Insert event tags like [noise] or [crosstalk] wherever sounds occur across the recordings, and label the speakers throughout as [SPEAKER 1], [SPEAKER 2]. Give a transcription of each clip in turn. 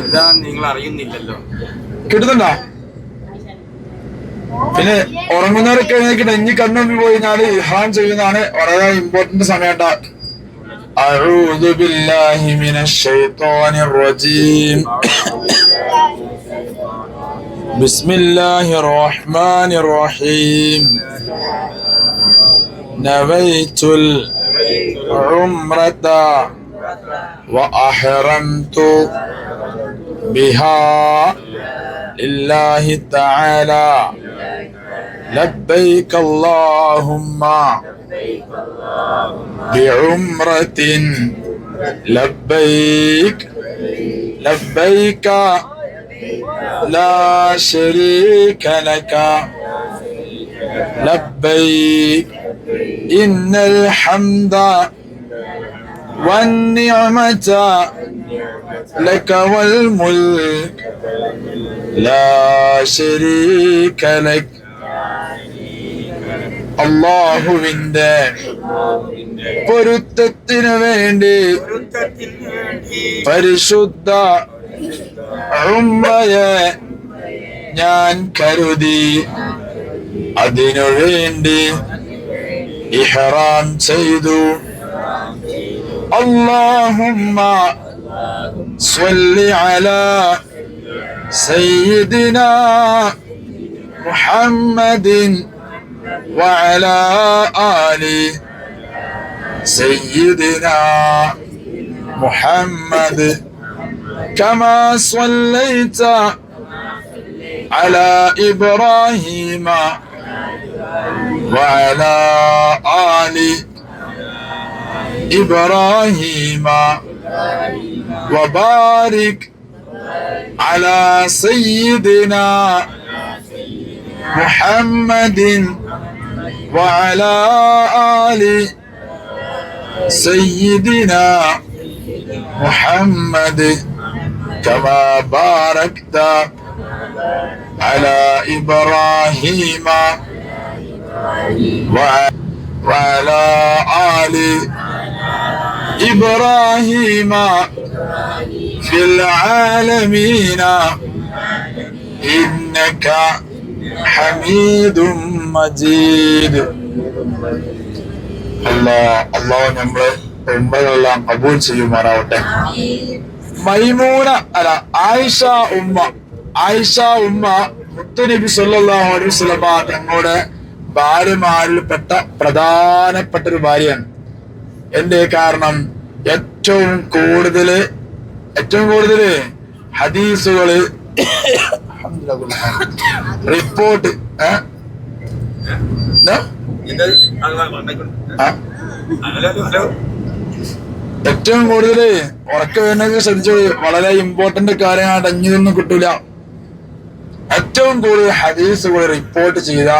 [SPEAKER 1] എല്ലാം നിങ്ങൾ അറിയുന്നില്ലല്ലോ
[SPEAKER 2] കിട്ടുന്നുണ്ടോ പിന്നെ ഉറങ്ങുന്നവരൊക്കെ എഴുന്നേക്കിട്ട് ഇനി കണ്ണു പോയി ഞാൻ ഇഹാൻ ചെയ്യുന്നതാണ് വളരെ ഇമ്പോർട്ടന്റ് സമയട്ടാ أعوذ بالله من الشيطان الرجيم بسم الله الرحمن الرحيم نويت العمرة وأحرمت بها لله تعالى. لبيك اللهم بعمرة. لبيك لبيك لا شريك لك. لبيك إن الحمد والنعمة لك والملك لا شريك لك അള്ളാഹുവിന്റെ പൊരുത്തത്തിനു വേണ്ടി പരിശുദ്ധ ഉമ്മയെ ഞാൻ കരുതി അതിനു വേണ്ടി ഇഹ്റാം ചെയ്തു اللهم صل على سيدنا محمد وعلى آل سيدنا محمد. كما صليت على إبراهيم وعلى آل إبراهيم. وبارك على سيدنا محمد وعلى آل سيدنا محمد كما باركت على إبراهيم وع- وعلى آل إبراهيم في العالمين إنك حميد مجيد الله الله നമ്മള് ഉമ്മകളെല്ലാം കബൂൽ ചെയ്യുമാറാവട്ടെ മൈമൂന അല്ല ആയിഷ ഉമ്മ ആയിഷ ഉമ്മ മുത്തുനബി സല്ലല്ലാഹു അലൈഹി വസല്ലമ തങ്ങളുടെ ഭാര്യമാരിൽപ്പെട്ട പ്രധാനപ്പെട്ട ഒരു ഭാര്യയാണ് എന്റെ കാരണം? ഏറ്റവും കൂടുതൽ ഏറ്റവും കൂടുതൽ ഹദീസുകൾ [coughs] റിപ്പോർട്ട് ഏറ്റവും കൂടുതൽ ഉറക്ക വേണമെങ്കിൽ ശ്രദ്ധിച്ചു വളരെ ഇമ്പോർട്ടന്റ് കാര്യമായിട്ട് അഞ്ഞിതൊന്നും കിട്ടൂല. ഏറ്റവും കൂടുതൽ ഹദീസുകൾ റിപ്പോർട്ട് ചെയ്ത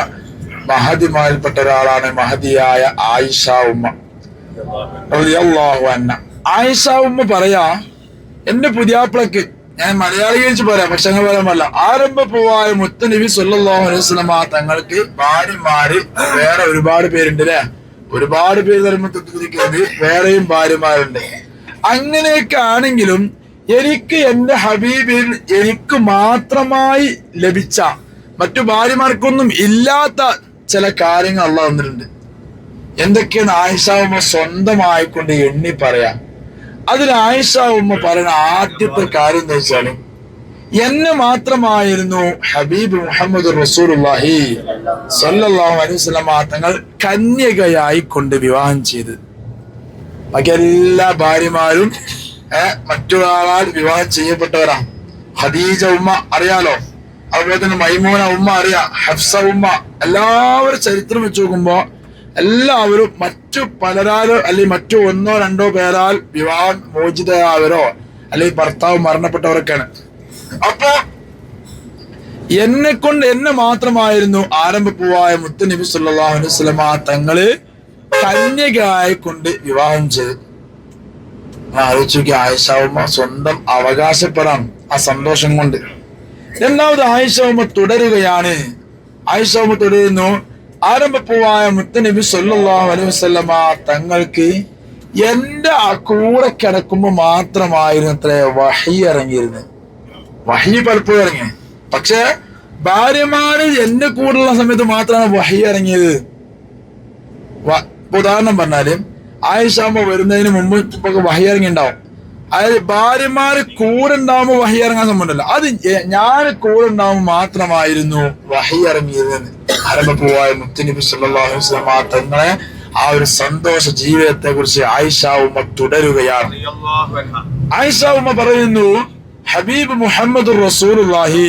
[SPEAKER 2] മഹതിമാരിൽപ്പെട്ട ഒരാളാണ് മഹതിയായ ആയിഷ ഉമ്മ. ആയിഷ ഉമ്മ പറയാ എന്റെ പുതിയാപ്പിളക്ക് ഞാൻ മലയാളി കഴിച്ച് പറയാം പക്ഷെ അങ്ങനെ പറയാൻ ആരംഭ ആരംഭപ്പൂവായ മുത്തനബി സല്ലല്ലാഹു അലൈഹി വസല്ലമ തങ്ങൾക്ക് മാറി വേറെ ഒരുപാട് പേരുണ്ട് അല്ലേ ഒരുപാട് പേര് ധർമ്മത്തിരിക്കുന്നത് വേറെയും ഭാര്യമാരുണ്ട്. അങ്ങനെയൊക്കെ ആണെങ്കിലും എനിക്ക് എന്റെ ഹബീബിൽ എനിക്ക് മാത്രമായി ലഭിച്ച മറ്റു ഭാര്യമാർക്കൊന്നും ഇല്ലാത്ത ചില കാര്യങ്ങൾ അള്ള തന്നിട്ടുണ്ട്. എന്തൊക്കെയാണ് ആയിഷാവുമ്മ ഉമ്മ സ്വന്തമായിക്കൊണ്ട് എണ്ണി പറയാ? അതിൽ ആയിഷാവുമ്മ പറയുന്ന ആദ്യത്തെ കാര്യം എന്ന് വെച്ചാൽ എന്നെ മാത്രമായിരുന്നു ഹബീബ് മുഹമ്മദ് റസൂലുള്ളാഹി സല്ലാഹു അലൈഹി വസല്ലമ തങ്ങൾ കന്യകയായി കൊണ്ട് വിവാഹം ചെയ്ത് എല്ലാ ഭാര്യമാരും മറ്റൊരാളാൽ വിവാഹം ചെയ്യപ്പെട്ടവരാ ഹദീജ ഉമ്മ അറിയാലോ? അതുപോലെ തന്നെ മൈമൂന ഉമ്മ അറിയാം. ഹഫ്സ ഉമ്മ. എല്ലാവരും ചരിത്രം വെച്ച് നോക്കുമ്പോ എല്ലാവരും മറ്റു പലരാലോ അല്ലെങ്കിൽ മറ്റു ഒന്നോ രണ്ടോ പേരാൽ വിവാഹം മോചിതരായവരോ അല്ലെങ്കിൽ ഭർത്താവ് മരണപ്പെട്ടവരൊക്കെയാണ് അപ്പോ എന്നെ കൊണ്ട് എന്നെ മാത്രമായിരുന്നു ആരംഭപ്പൂവായ മുത്തനബി സല്ലല്ലാഹു അലൈഹി വസല്ലമ തങ്ങൾ കന്യകയായി കൊണ്ട് വിവാഹം ചെയ്ത്. ആലോചിക്കുക ആയിഷാവുമ്മ സ്വന്തം അവകാശപ്പെടാം ആ സന്തോഷം കൊണ്ട്. രണ്ടാമത് ആയിഷാവുമ്മ തുടരുകയാണ്. ആയിഷാവുമ്മ തുടരുന്നു. ആരംഭപ്പൂവായ മുത്തനബി അലൈഹി വസല്ലമ തങ്ങൾക്ക് എന്റെ കൂടെ കിടക്കുമ്പോ മാത്രമായിരുന്നു അത്ര വഹി ഇറങ്ങിയിരുന്നത് വഹി പലപ്പോഴും ഇറങ്ങി. പക്ഷെ ഭാര്യമാര് എന്റെ കൂടെയുള്ള സമയത്ത് മാത്രമാണ് വഹി ഇറങ്ങിയത്. ഉദാഹരണം പറഞ്ഞാൽ ആയിഷാമ്മ വരുന്നതിന് മുമ്പ് ഇപ്പൊ വഹി ഇറങ്ങി ഉണ്ടാവും അതായത് ഭാര്യമാര് കൂടെ ഉണ്ടാവുമ്പോ വഹി ഇറങ്ങാൻ സംബന്ധമല്ല അത് ഞാൻ കൂടെ ഉണ്ടാവുമ്പോ മാത്രമായിരുന്നു വഹി ഇറങ്ങിയത് ആരംഭപ്പൂവായ മുത്തുനബി വസല്ലം ആ തങ്ങളെ ആ ഒരു സന്തോഷ ജീവിതത്തെ കുറിച്ച് ആയിഷ ഉമ്മ തുടരുകയാണ്. ആയിഷാവുമ്മ പറയുന്നു ഹബീബ് മുഹമ്മദ് റസൂലുള്ളാഹി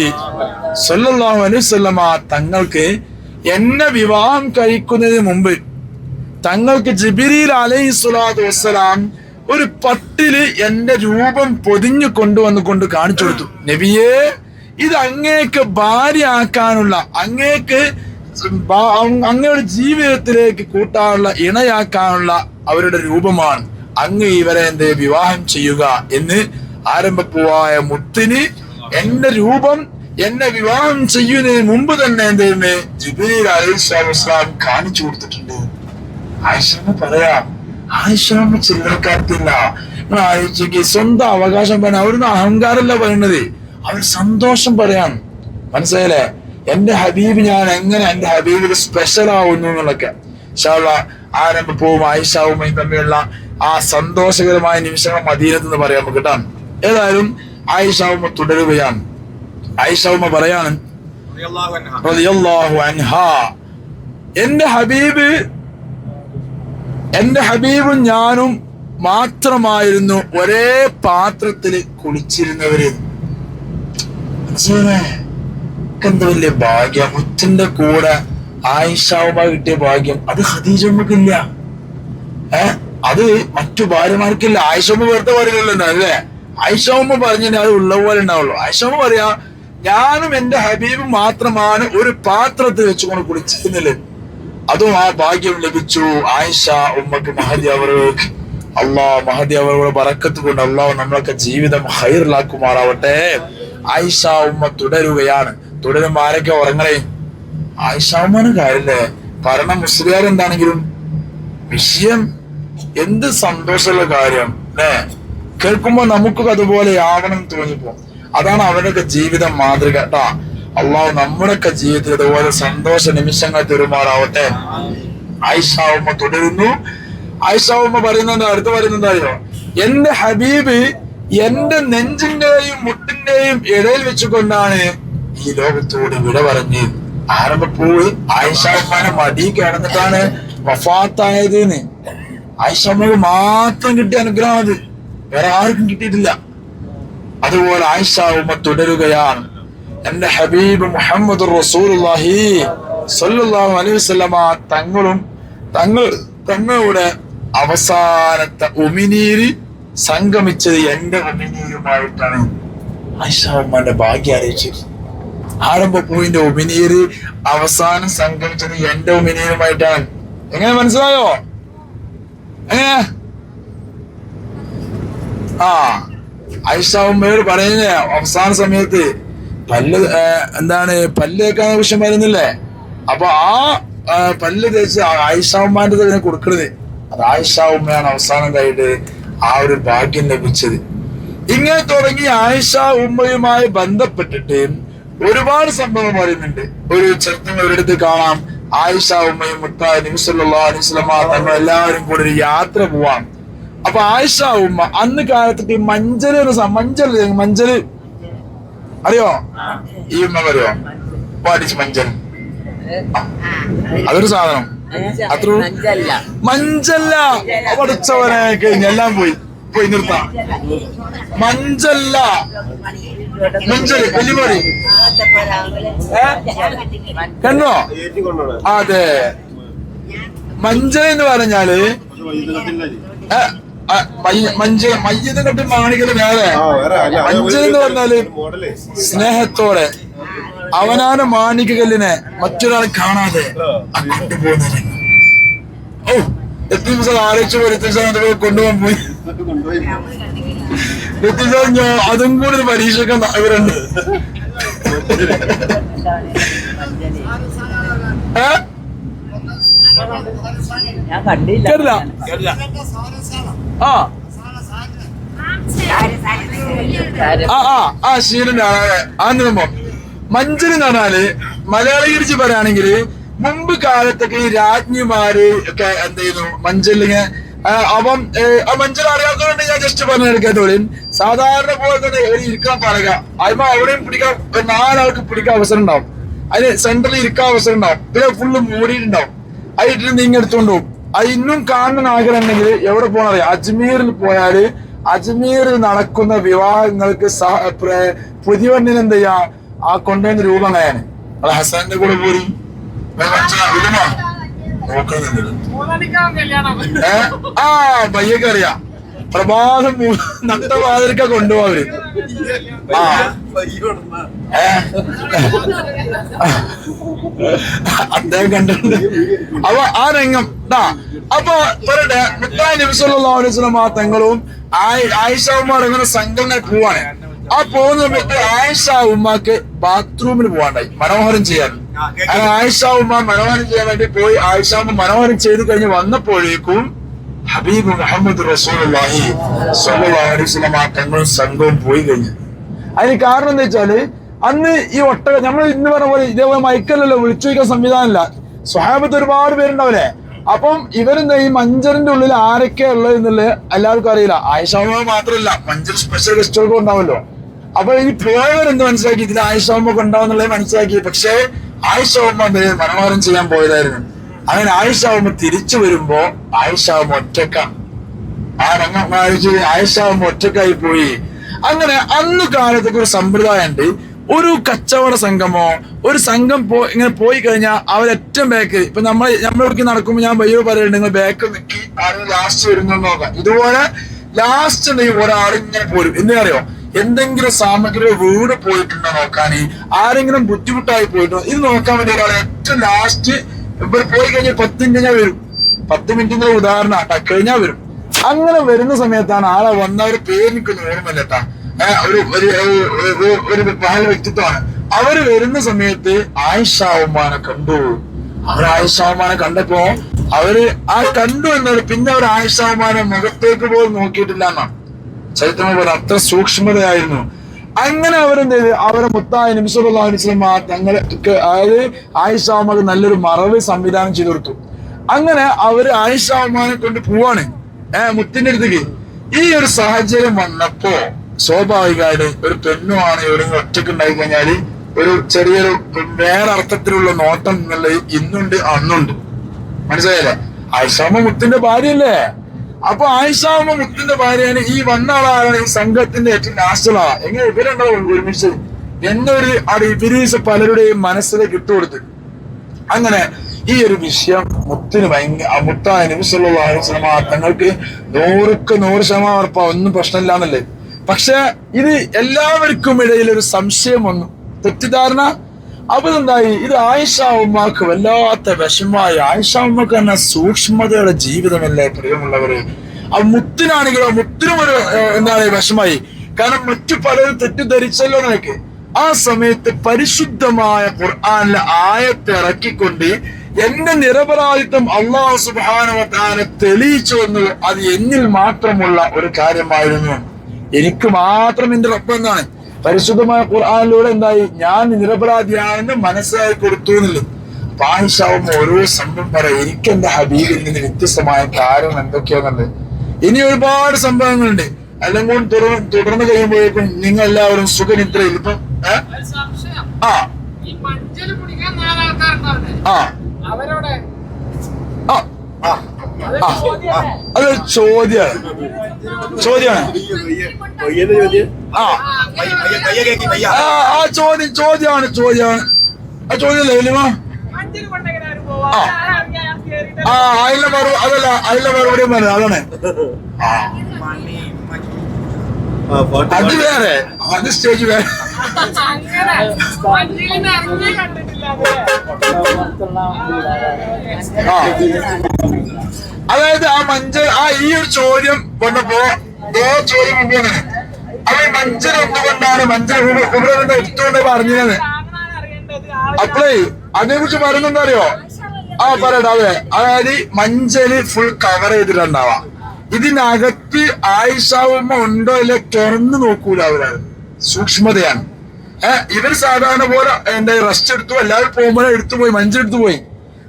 [SPEAKER 2] സല്ലല്ലാഹു അലൈഹി വസല്ലമ തങ്ങൾക്ക് എന്നെ വിവാഹം കഴിക്കുന്നതിന് മുമ്പ് തങ്ങൾക്ക് ജിബിരിൽ അലൈഹി സ്വലാത്തു വസ്സലാം ഒരു പട്ടിൽ എന്റെ രൂപം പൊതിഞ്ഞു കൊണ്ടുവന്ന് കൊണ്ട് കാണിച്ചു കൊടുത്തു. നബിയേ ഇത് അങ്ങേക്ക് ഭാര്യ ആക്കാനുള്ള അങ്ങേക്ക് അങ്ങയുടെ ജീവിതത്തിലേക്ക് കൂട്ടാനുള്ള ഇണയാക്കാനുള്ള അവരുടെ രൂപമാണ് അങ്ങ് ഇവരെ എന്ത് വിവാഹം ചെയ്യുക എന്ന് ആരംഭപ്പൂവായ മുത്തിന് എന്റെ രൂപം എന്നെ വിവാഹം ചെയ്യുന്നതിന് മുമ്പ് തന്നെ എന്ത് ചെയ്യുന്നേ ജിബിലി അലൈഹി സ്വലാത്തു കാണിച്ചു കൊടുത്തിട്ടുണ്ട്. ആയിഷമ്മ പറയാം ആയിഷമ്മ ചില്ലറക്കാരത്തില്ല നിങ്ങൾ സ്വന്തം അവകാശം പറയാൻ അവരൊന്നും അഹങ്കാരമല്ല പറയണത് അവർ സന്തോഷം പറയാൻ മനസ്സിലായില്ലേ? എന്റെ ഹബീബ് ഞാൻ എങ്ങനെ എന്റെ ഹബീബിൽ സ്പെഷ്യൽ ആവുന്നു എന്നുള്ളൊക്കെ ആരംഭ ആരംഭപ്പവും ആയിഷാവുമായും തമ്മിലുള്ള ആ സന്തോഷകരമായ നിമിഷങ്ങൾ മദീനത്ത് എന്ന് പറയാം നമുക്ക് കേട്ടാ. ഏതായാലും ആയിഷാവുമ്മ തുടരുകയാണ്. ആയിഷാവുമ്മ പറയാണ് എന്റെ ഹബീബ് എന്റെ ഹബീബും ഞാനും മാത്രമായിരുന്നു ഒരേ പാത്രത്തിൽ കുളിച്ചിരുന്നവര്? എന്താ വലിയ ഭാഗ്യം? മുത്തിന്റെ കൂടെ ആയിഷാവുമ കിട്ടിയ ഭാഗ്യം. അത് ഹദീജമ്മക്കില്ല ഏ? അത് മറ്റു ഭാര്യമാർക്കില്ല. ആയിഷമ്മ വെറുതെ പറയില്ലല്ലോ അല്ലേ? ആയിഷമ്മ പറഞ്ഞാൽ അത് ഉള്ള പോലെ ഉണ്ടാവുള്ളൂ. ആയിഷമ്മ പറയാ ഞാനും എന്റെ ഹബീബും മാത്രമാണ് ഒരു പാത്രത്തിൽ വെച്ചുകൊണ്ട് കുളിച്ചിരുന്നില്ല അതും ആ ഭാഗ്യം ലഭിച്ചു. ആയിഷ ഉമ്മക്ക് മഹദി അവർക്ക് അള്ളാ മഹദി അവരുടെ പറക്കത്ത് കൊണ്ട് അള്ളാഹ് നമ്മളൊക്കെ ജീവിതം ഹൈറിലാക്കുമാറാവട്ടെ. ആയിഷ ഉമ്മ തുടരുകയാണ്. തുടരുമ്പോ ആരൊക്കെ ഉറങ്ങണേ? ആയിഷ ഉമ്മന് കാര്യല്ലേ? കാരണം മുസ്ലിയാർ എന്താണെങ്കിലും വിഷയം എന്ത് സന്തോഷമുള്ള കാര്യം അല്ലേ? കേൾക്കുമ്പോ നമുക്കും അതുപോലെ ആവണം തോന്നിപ്പോ അതാണ് അവരുടെയൊക്കെ ജീവിതം മാതൃക കേട്ടാ അള്ളാഹു നമ്മുടെയൊക്കെ ജീവിതത്തിൽ അതുപോലെ സന്തോഷ നിമിഷങ്ങൾ തെരുമാറാവട്ടെ. ആയിഷാവുമ്മ തുടരുന്നു. ആയിഷാവുമ്മ പറയുന്നുണ്ട് അടുത്ത് പറയുന്നുണ്ടായോ എന്റെ ഹബീബ് എന്റെ നെഞ്ചിന്റെയും മുട്ടിന്റെയും ഇടയിൽ വെച്ചുകൊണ്ടാണ് ഈ ലോകത്തോട് വിട പറഞ്ഞ് ആരംഭപ്പൂവ് ആയിഷാവുമ്മാനെ മടി കിടന്നിട്ടാണ് വഫാത്തായത് ആയിഷമ്മക്ക് മാത്രം കിട്ടിയ അനുഗ്രഹം അത്. വേറെ ആർക്കും കിട്ടിയിട്ടില്ല. അതുപോലെ ആയിഷ ഉമ്മ തുടരുകയാണ്. എന്റെ ഹബീബ് മുഹമ്മദ് റസൂലുള്ളാഹി സ്വല്ലല്ലാഹു അലൈഹി വസല്ലമ തങ്ങളും തങ്ങൾ തങ്ങളുടെ അവസാനത്തെ ഉമിനീര് സംഗമിച്ചത് എന്റെ ഉമിനീരുമായിട്ടാണ്. ആയിഷ ഉമ്മന്റെ ഭാഗ്യം അറിയിച്ചത് ആരംഭ പോയിന്റ് ഉമിനീര് അവസാനം സംഘടിച്ചത് എന്റെ ഉമിനീരുമായിട്ടാണ്. എങ്ങനെ മനസ്സിലായോ? എങ്ങനെ? ആ ഐഷ ഉമ്മയോട് പറയുന്നേ അവസാന സമയത്ത് പല്ല് എന്താണ് പല്ല് തേക്കാന്ന വിഷയം വരുന്നില്ലേ? അപ്പൊ ആ പല്ല് തേച്ച് ആയിഷ ഉമ്മാന്റെ തന്നെ കൊടുക്കണത്. അത് ആയിഷ ഉമ്മയാണ് അവസാനം കഴിഞ്ഞിട്ട് ആ ഒരു ഭാഗ്യം ലഭിച്ചത്. ഇങ്ങനെ തുടങ്ങി ആയിഷ ഉമ്മയുമായി ബന്ധപ്പെട്ടിട്ട് ഒരുപാട് സംഭവം അറിയുന്നുണ്ട് ഒരു ചെറുപ്പം ഒരിടത്ത് കാണാം. ആയിഷ ഉമ്മയും മുത്തായ നിമിഷമുള്ള അനുസലമ തങ്ങൾ എല്ലാവരും കൂടെ ഒരു യാത്ര പോവാം. അപ്പൊ ആയിഷ ഉമ്മ അന്ന് കാലത്തിട്ട് ഈ മഞ്ചൽ ഒരു മഞ്ചൽ മഞ്ചൽ അറിയോ? ഈ ഉമ്മ അറിയോ പാടിച്ച് മഞ്ചൽ. അതൊരു സാധനം. അത്ര മഞ്ചല്ല. പഠിച്ചവനെ കഴിഞ്ഞ് എല്ലാം പോയി. പോയി നിർത്താം. മഞ്ചല്ല. കണ്ടോ അതെ. മഞ്ചൽ എന്ന് പറഞ്ഞാൽ? മഞ്ച മയ്യത്ത് കെട്ടി മാണിക്കൽ വേറെ മഞ്ച എന്ന് പറഞ്ഞാൽ സ്നേഹത്തോടെ അവനാണ് മാണിക്കല്ലിനെ മറ്റൊരാൾ കാണാതെ ഓ എത്ര ദിവസം ആലോചിച്ചു പോയി എത്ര ദിവസം കൊണ്ടുപോകാൻ പോയി? ഞാൻ അതും കൂടി പരീക്ഷിക്കാൻ ഇവരുണ്ട്. കേട്ടില്ല. ആ. ആ ആ ആ ശീലന്റെ ആദ്യ സംഭവം മഞ്ചൽ എന്ന് പറഞ്ഞാൽ മലയാളീകരിച്ച് പറയുകയാണെങ്കിൽ മുമ്പ് കാലത്തൊക്കെ ഈ രാജ്ഞിമാര് ഒക്കെ എന്ത് ചെയ്യുന്നു? മഞ്ചലിങ്ങനെ അപ്പം മഞ്ചൽ അറിയാത്തതുകൊണ്ട് ഞാൻ ജസ്റ്റ് പറഞ്ഞു എടുക്കാത്തോളി സാധാരണ പോലെ തന്നെ ഒരു ഇരിക്കാൻ പറയുക അതിപ്പോ എവിടെയും പിടിക്കാൻ നാലാൾക്ക് പിടിക്കാൻ അവസരം ഉണ്ടാവും. അതിന് സെന്ററിൽ ഇരിക്കാൻ അവസരം ഉണ്ടാവും. പിന്നെ ഫുള്ള് മൂടിയിട്ടുണ്ടാവും. അതിട്ട് നീങ്ങി എടുത്തോണ്ട് പോകും അത് ഇന്നും കാണുന്ന ആഗ്രഹം ഉണ്ടെങ്കിൽ എവിടെ പോകണറിയാം അജ്മീറിൽ പോയാൽ അജ്മീറിൽ നടക്കുന്ന വിവാഹങ്ങൾക്ക് പുതിയവണ്ണിന് എന്ത് ചെയ്യാ? ആ കൊണ്ടുവന്ന രൂപം അങ്ങനെയാണ് ഹസാന്റെ കൂടെ പോരി. ഏ? ആ പയ്യൊക്കെ അറിയാം. പ്രഭാതം നട്ടവാതിരിക്ക കൊണ്ടുപോവര് ആ? അദ്ദേഹം കണ്ടിട്ടുണ്ട്. അപ്പൊ ആ രംഗം ആ അപ്പൊ പറയട്ടെ മുത്തായി ആ തങ്ങളും ആയിഷ ഉമ്മ അടങ്ങുന്ന സംഘങ്ങൾ പോവാണ്. ആ പോകുന്ന സമയത്ത് ആയിഷ ഉമ്മാക്ക് ബാത്റൂമിൽ പോവാണ്ടായി. മനോഹരം ചെയ്യാൻ. അങ്ങനെ ആയിഷ ഉമ്മ മനോഹരം ചെയ്യാൻ വേണ്ടി പോയി. ആയിഷ ഉമ്മ മനോഹരം ചെയ്ത് കഴിഞ്ഞ് വന്നപ്പോഴേക്കും ഹബീബ് മുഹമ്മദ് ആ തങ്ങളും സംഘവും പോയി കഴിഞ്ഞു. അതിന് കാരണം എന്താ വെച്ചാൽ അന്ന് ഈ ഒട്ടക നമ്മൾ ഇന്ന് പറഞ്ഞ പോലെ ഇതേപോലെ മൈക്കല്ലല്ലോ വിളിച്ചു വയ്ക്കാൻ സംവിധാനമില്ല. സ്വഹാബത്ത് ഒരുപാട് പേരുണ്ടാവില്ലേ? അപ്പം ഇവരെന്താ ഈ മഞ്ചറിന്റെ ഉള്ളിൽ ആരൊക്കെ ഉള്ളത് എന്നുള്ളത് എല്ലാവർക്കും അറിയില്ല. ആയിഷാമ മാത്രമല്ല മഞ്ചർ സ്പെഷ്യൽ ഗസ്റ്റുകൾക്കും ഉണ്ടാവല്ലോ അപ്പൊ ഈ പോയവർ എന്ത് മനസ്സിലാക്കി? ഇതിൽ ആയിഷാമൊക്കെ ഉണ്ടാവുന്നുള്ളത് മനസ്സിലാക്കി. പക്ഷേ ആയിഷാവുമ്പ മനോഹരം ചെയ്യാൻ പോയതായിരുന്നു. അങ്ങനെ ആയിഷാവുമ്പ തിരിച്ചു വരുമ്പോ ഉമ്മ ഒറ്റക്ക. ആ രംഗം ആലോചിച്ച് ആയിഷാവുമ്പ ഒറ്റക്കായി പോയി. അങ്ങനെ അന്ന് കാലത്തൊക്കെ ഒരു സമ്പ്രദായം ഉണ്ട് ഒരു കച്ചവട സംഘമോ ഒരു സംഘം പോ ഇങ്ങനെ പോയി കഴിഞ്ഞാൽ അവർ ഏറ്റവും ബാക്ക് ഇപ്പൊ നമ്മൾ നമ്മളൊക്കെ നടക്കുമ്പോൾ ഞാൻ വയ്യോ പറയുന്നുണ്ട് നിങ്ങൾ ബാക്ക് നിൽക്കി ആരും ലാസ്റ്റ് വരുന്നു നോക്കാം. ഇതുപോലെ ലാസ്റ്റ് ഉണ്ടെങ്കിൽ ഒരാൾ ഇങ്ങനെ പോരും. എന്തിനറിയോ? എന്തെങ്കിലും സാമഗ്രി വീട് പോയിട്ടുണ്ടോ നോക്കാൻ ആരെങ്കിലും ബുദ്ധിമുട്ടായി പോയിട്ടുണ്ടോ? ഇത് നോക്കാൻ വേണ്ടി ഒരാൾ ഏറ്റവും ലാസ്റ്റ് ഇവർ പോയി കഴിഞ്ഞാൽ പത്ത് മിനിറ്റ് ഞാൻ വരും. പത്ത് മിനിറ്റിന്റെ ഉദാഹരണം ആട്ടാ കഴിഞ്ഞാൽ വരും. അങ്ങനെ വരുന്ന സമയത്താണ് ആളെ വന്നവർ പേര് നിൽക്കുന്ന ഓർമ്മയില്ല ട്ടാ. ഒരു ഒരു മഹൽ വ്യക്തിത്വമാണ്. അവർ വരുന്ന സമയത്ത് ആയിഷാവുമാനെ കണ്ടു. അവർ ആയിഷാവുമാനെ കണ്ടപ്പോ അവർ ആ കണ്ടു എന്നത് പിന്നെ അവർ ആയിഷാവുമാനെ മുഖത്തേക്ക് പോലും നോക്കിയിട്ടില്ല എന്നാണ്. ചരിത്രം പോലെ അത്ര സൂക്ഷ്മതയായിരുന്നു. അങ്ങനെ അവരെന്ത് ചെയ്ത് അവരെ മുത്തായ നിമിഷം തങ്ങളെ അതായത് ആയിഷാമക്ക് നല്ലൊരു മറവ് സംവിധാനം ചെയ്തു കൊടുത്തു. അങ്ങനെ അവർ ആയിഷാവുമാനെ കൊണ്ട് പോവാണ്. ഏർ മുത്തിന്റെ അടുത്തേക്ക്. ഈ ഒരു സാഹചര്യം വന്നപ്പോ സ്വാഭാവികമായിട്ട് ഒരു പെണ്ണുമാണ് എവിടെയെങ്കിലും ഒറ്റയ്ക്ക് ഉണ്ടായി കഴിഞ്ഞാൽ ഒരു ചെറിയൊരു വേറെ അർത്ഥത്തിലുള്ള നോട്ടം എന്നുള്ളത് ഇന്നുണ്ട് അന്നുണ്ട്. മനസ്സിലായില്ലേ? ആയിഷാമ്മ മുത്തിന്റെ ഭാര്യയല്ലേ? അപ്പൊ ആയിഷാമ മുത്തിന്റെ ഭാര്യയാണ് ഈ വന്ന ആളാണ് ഈ സംഘത്തിന്റെ ഏറ്റവും ആളാ. എങ്ങനെ ഇവരുണ്ടാവും ഒരുമിച്ച് എന്നൊരു അത് ഇബിരീസ് പലരുടെയും മനസ്സിലേക്ക് ഇട്ടുകൊടുത്ത് അങ്ങനെ ഈ ഒരു വിഷയം മുത്തിന് ഭയങ്കര മുത്തായ നിമിഷമുള്ള തങ്ങൾക്ക് നൂറുക്ക് നൂറ് ശതമാനം ഉറപ്പാ. ഒന്നും പ്രശ്നമില്ലാന്നല്ലേ? പക്ഷെ ഇത് എല്ലാവർക്കും ഇടയിൽ ഒരു സംശയം വന്നു. തെറ്റിദ്ധാരണ അപ്പൊ എന്തായി ഇത് ആയിഷ ഉമ്മാക്ക് വല്ലാത്ത വിഷമായി ആയിഷ ഉമ്മക്ക് തന്നെ സൂക്ഷ്മതയുടെ ജീവിതമല്ലേ പ്രിയമുള്ളവര്. ആ മുത്തിനാണെങ്കിലോ മുത്തിനും ഒരു എന്താ എന്താണ് വിഷമായി കാരണം മറ്റു പലരും തെറ്റിദ്ധരിച്ചല്ലോ നിനക്ക്. ആ സമയത്ത് പരിശുദ്ധമായ ഖുർആാനിലെ ആയത്തെ ഇറക്കിക്കൊണ്ട് എന്റെ നിരപരാധിത്വം അള്ളാഹു സുബാനവത്താനെ തെളിയിച്ചു എന്ന് അത് എന്നിൽ മാത്രമുള്ള ഒരു കാര്യമായിരുന്നു. എനിക്ക് മാത്രം എന്റെ റബ്ബെന്നാണ് പരിശുദ്ധമായ ഖുർആാനിലൂടെ എന്തായി? ഞാൻ നിരപരാധിയാണെന്ന് മനസ്സിലായി കൊടുത്തു എന്നുള്ളത്. അപ്പൊ ഓരോ സംഭവം പറയാം എനിക്ക് എന്റെ ഹബീബിൽ നിന്ന് വ്യത്യസ്തമായ കാരണം എന്തൊക്കെയാന്നുള്ളത് ഇനി ഒരുപാട് സംഭവങ്ങളുണ്ട്. അല്ലെങ്കിൽ തുടർന്ന് തുടർന്ന് കഴിയുമ്പോഴേക്കും നിങ്ങൾ എല്ലാവരും സുഖനിദ്രയിൽ ഇപ്പൊ? ആ. ആ
[SPEAKER 3] അവരോടെ
[SPEAKER 2] ആ
[SPEAKER 1] ആ
[SPEAKER 3] അതൊരു
[SPEAKER 2] ചോദ്യമാണ്. ചോദ്യമാണ്. ആ.
[SPEAKER 3] ആ,
[SPEAKER 2] ചോദ്യം ചോദ്യമാണ് ചോദ്യമാണ്. ആ ചോദ്യം ലൈലിമ? ആ. അതിലെ മറു അതല്ല അതിലെ മറുപടിയും പറഞ്ഞു അതാണ്. അത് വേറെ. അത് സ്റ്റേജ് വേറെ. അതായത് ആ മഞ്ചൽ ആ ഈ ഒരു ചോദ്യം വന്നപ്പോ ഏ ചോദ്യം മുമ്പ് അവൻ മഞ്ചൽ എന്തുകൊണ്ടാണ് മഞ്ചൽ ഇവിടെ എടുത്തുകൊണ്ട് പറഞ്ഞത്
[SPEAKER 3] അപ്ലൈ
[SPEAKER 2] അപ്പളേ അതിനെ കുറിച്ച് പറയുന്നുണ്ടോ അറിയോ? ആ പറയട്ടെ അതെ. അതായത് മഞ്ചൽ ഫുൾ കവർ ചെയ്തിട്ടുണ്ടാവാ. ഇതിനകത്ത് ആയിഷാവുമ്മ ഉണ്ടോ ഇല്ല തുറന്നു നോക്കൂല അവരത് സൂക്ഷ്മതയാണ്. ഏഹ് ഇവർ സാധാരണ പോലെ എന്താ റെസ്റ്റ് എടുത്തു എല്ലാവരും പോകുമ്പോൾ എടുത്തു പോയി മഞ്ചൾ എടുത്തു പോയി.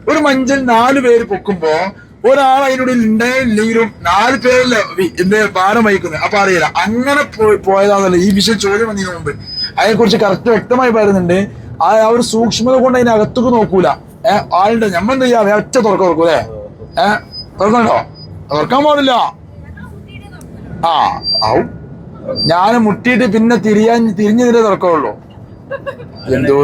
[SPEAKER 2] ഒരു മഞ്ചൽ നാല് പേര് പൊക്കുമ്പോ ഒരാൾ അതിനുള്ളിൽ ഉണ്ടായില്ലെങ്കിലും നാല് പേരല്ല എന്റെ ഭാരം വഹിക്കുന്നത്. അപ്പൊ അറിയില്ല. അങ്ങനെ പോയി പോയതാണല്ലോ. ഈ വിഷയം ചോദ്യം വന്നതിന് മുമ്പ്. അതിനെ കുറിച്ച് കറക്റ്റ് വ്യക്തമായി പറയുന്നുണ്ട്. ആ ഒരു സൂക്ഷ്മത കൊണ്ട് അതിനകത്തേക്ക് നോക്കൂല. ഏഹ് ആളുടെ ഞമ്മ എന്താ ചെയ്യാ ഒറ്റ തുറക്കം തുറക്കൂലേ? ഏഹ് തുറക്കണ്ടോ തുറക്കാൻ പാടില്ല. ആ ആവും ഞാൻ മുട്ടിയിട്ട് പിന്നെ തിരിയാൻ തിരിഞ്ഞു തുറക്കുള്ളൂ. എന്തോ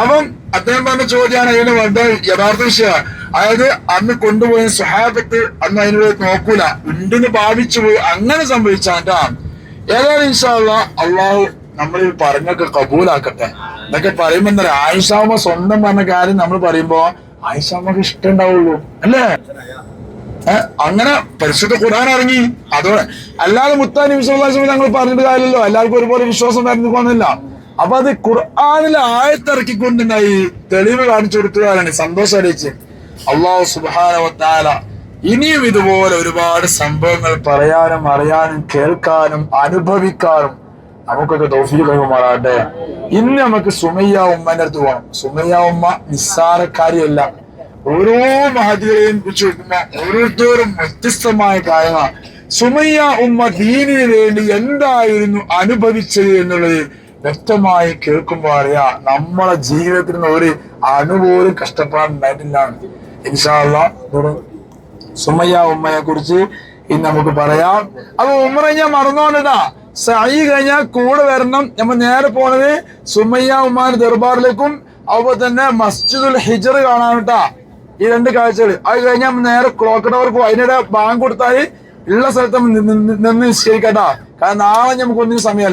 [SPEAKER 2] അപ്പം അദ്ദേഹം പറഞ്ഞ ചോദ്യമാണ് അതിന് വേണ്ട യഥാർത്ഥ വിഷയ അതായത് അന്ന് കൊണ്ടുപോയ സുഹാബത്ത് അന്ന് അതിനോട് നോക്കൂല. ഉണ്ടെന്ന് ഭാവിച്ചു പോയി അങ്ങനെ സംഭവിച്ചാട്ടാ ഏതായാലും ഇൻഷാല്ല അള്ളാഹു നമ്മൾ പറഞ്ഞൊക്കെ കബൂലാക്കട്ടെ. എന്നൊക്കെ പറയുമ്പോ എന്താ ആയിഷാമ സ്വന്തം പറഞ്ഞ കാര്യം നമ്മൾ പറയുമ്പോ ആയിഷാമക്ക് ഇഷ്ടം ഉണ്ടാവുള്ളൂ അല്ലേ? അങ്ങനെ പരിശുദ്ധ ഖുർആൻ ഇറങ്ങി. അതോടെ അല്ലാതെ മുത്താനി വിശ്വാസം ഞങ്ങൾ പറഞ്ഞിട്ട് കാര്യമല്ലോ എല്ലാവർക്കും ഒരുപോലെ വിശ്വാസം വരുന്നില്ല അപ്പൊ അത് ഖുർആാനിലെ ആയത്തിറക്കിക്കൊണ്ടുണ്ടായി. തെളിവ് കാണിച്ചു കൊടുക്കുകയാണ് സന്തോഷം അറിയിച്ച്. അള്ളാഹു സുബാനവത്താല ഇനിയും ഇതുപോലെ ഒരുപാട് സംഭവങ്ങൾ പറയാനും അറിയാനും കേൾക്കാനും അനുഭവിക്കാനും നമുക്കൊക്കെ തൗഫീഖ് കൈമാറാട്ടെ ഇന്ന് നമുക്ക് സുമയ്യ ഉമ്മന്റെ അടുത്ത് പോകണം സുമയ്യ ഉമ്മ നിസ്സാരക്കാരിയല്ല. ഓരോ മഹതികളെയും കുറിച്ച് വെക്കുന്ന ഓരോരുത്തരും വ്യത്യസ്തമായ കാര്യങ്ങളാണ് സുമയ്യ ഉമ്മ ദീനിന് വേണ്ടി എന്തായിരുന്നു അനുഭവിച്ചത് എന്നുള്ളത് വ്യക്തമായി കേൾക്കുമ്പോൾ അറിയാ. നമ്മളെ ജീവിതത്തിൽ നിന്ന് ഒരു അണുപോലും കഷ്ടപ്പാടുണ്ടായിട്ടില്ല ഇൻഷാള്ള സുമയ്യ ഉമ്മയെ കുറിച്ച് ഇന്ന് നമുക്ക് പറയാം. അപ്പൊ ഉമ്ര ഞാൻ മറന്നോണ്ടാ സഹി കഴിഞ്ഞാൽ കൂടെ വരണം. നമ്മൾ നേരെ പോണത് സുമയ്യ ഉമ്മാന്റെ ദർബാറിലേക്കും അതുപോലെ തന്നെ മസ്ജിദുൽ ഹിജർ കാണാൻ ഈ രണ്ട് കാഴ്ചകൾ. അത് കഴിഞ്ഞാൽ നേരെ ക്ലോക്ക് ടവർ പോകും അതിനിടെ ബാങ്ക് കൊടുത്താൽ ഉള്ള സ്ഥലത്ത് നിന്ന് നിശ്ചയിക്കട്ടാ കാരണം നാളെ നമുക്ക് ഒന്നും സമയമല്ല.